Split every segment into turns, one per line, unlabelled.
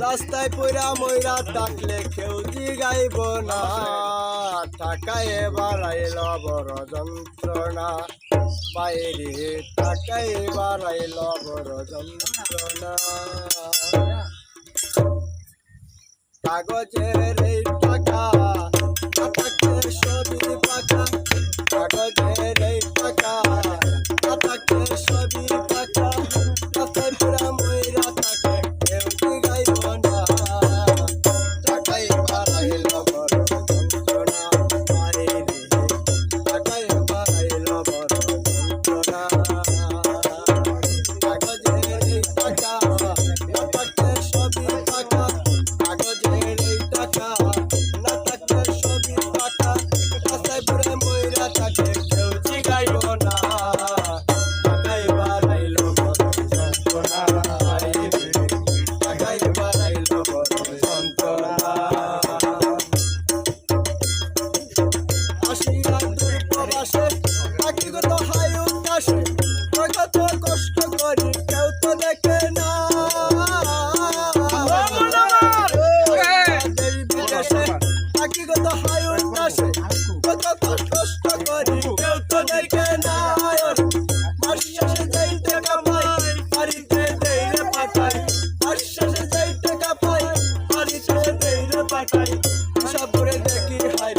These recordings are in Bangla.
রাস্তায় পুরা ময়রা থাকলে কেউ জিগাইব না। টাকায় বাড়াইল বড় যন্ত্রণা। বাইরে টাকায় বাড়াইল বড় যন্ত্রণা। কাগজের পাখি গুলো হাই উল্লাসে কত কষ্ট দেখে না। পাখি গুলো হাই উল্লাসে টাকা পাই বাড়িতে দেই রে পাঠাই টাকা পাই বাড়িতে দেই রে পাঠাই করে দেখি হাই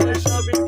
There's show you.